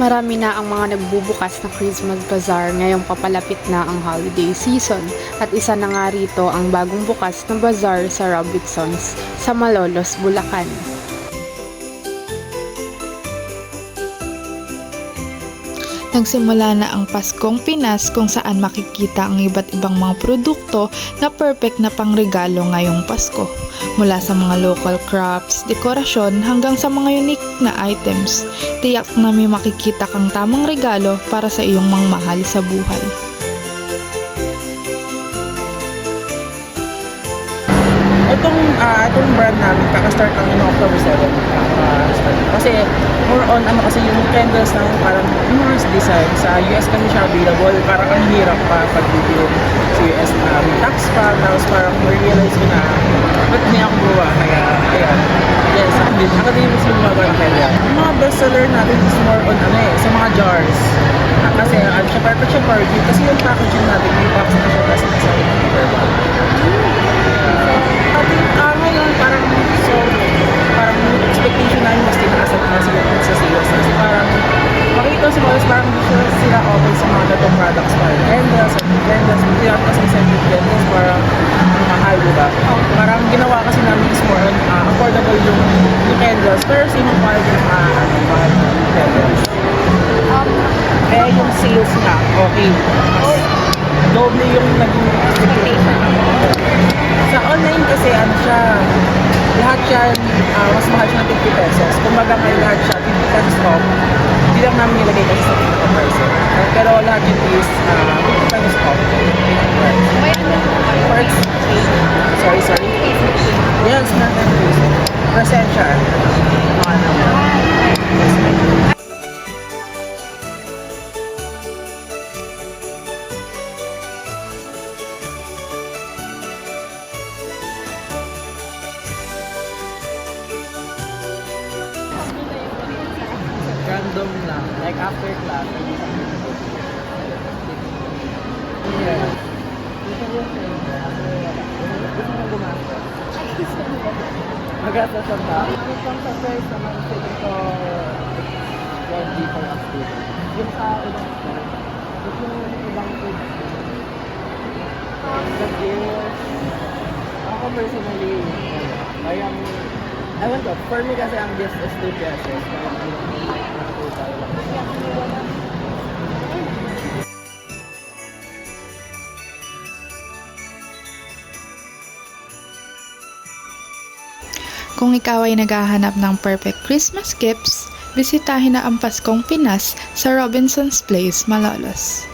Marami na ang mga nagbubukas na Christmas Bazaar ngayong papalapit na ang holiday season at isa na nga rito ang bagong bukas na bazaar sa Robinsons sa Malolos, Bulacan. Nagsimula na ang Paskong Pinas kung saan makikita ang iba't ibang mga produkto na perfect na pangregalo ngayong Pasko. Mula sa mga local crafts, dekorasyon hanggang sa mga unique na items. Tiyak na may makikita kang tamang regalo para sa iyong mga mahal sa buhay. Itong, ah itong brand namin, kaka-start lang in October 7. ah, start. Kasi, more on, ano kasi yung candles namin parang numerous design. Sa US kami siya available. Parang ang hirap pa pag sa US na may tax pa. Tapos parang ma-realize ko na, ba't hindi ako gawa? Kaya, ayan. Yes, din. Din yung gumagawa ng kaya. Yung mga bestseller natin is more on, ano eh, sa mga jars. Ah, kasi, ano siya, perfect siya gift. Kasi yung packaging natin, may box na siya. Tapos nasa paper bag. Sa malls, parang hindi sila, sila open sa mga gatong products pa. Candles, and candles, hindi natin kasi scented candles, parang mahal, di ba? Parang ginawa kasi namin is more on, ah, affordable yung, yung candles, pero same ang quality ng mga, ano, na candles. Um, eh, yung sales nga, okay. Mas doble yung naging expectation. Sa online kasi ano siya, lahat siya, ah, mas mahal siya ng 50 pesos. Kumbaga ngayon lahat siya, 50 pesos off. Lang namin nilagay kasi sa 50 pesos. Uh, pero lahat yun is ah, 50 pesos off. Perks. Sorry, sorry. Yes, natin Present siya. Mga naman. Random lang. Like after class. Yeah. Maganda sa ta. Ang surprise naman feeling ko ready for activity. Yung sa ibang school, yung ibang kids, the gifts, ako personally, I am, ewan ko, for me kasi ang gift is 2 pesos. Kung ikaw ay naghahanap ng perfect Christmas gifts, bisitahin na ang Paskong Pinas sa Robinson's Place, Malolos.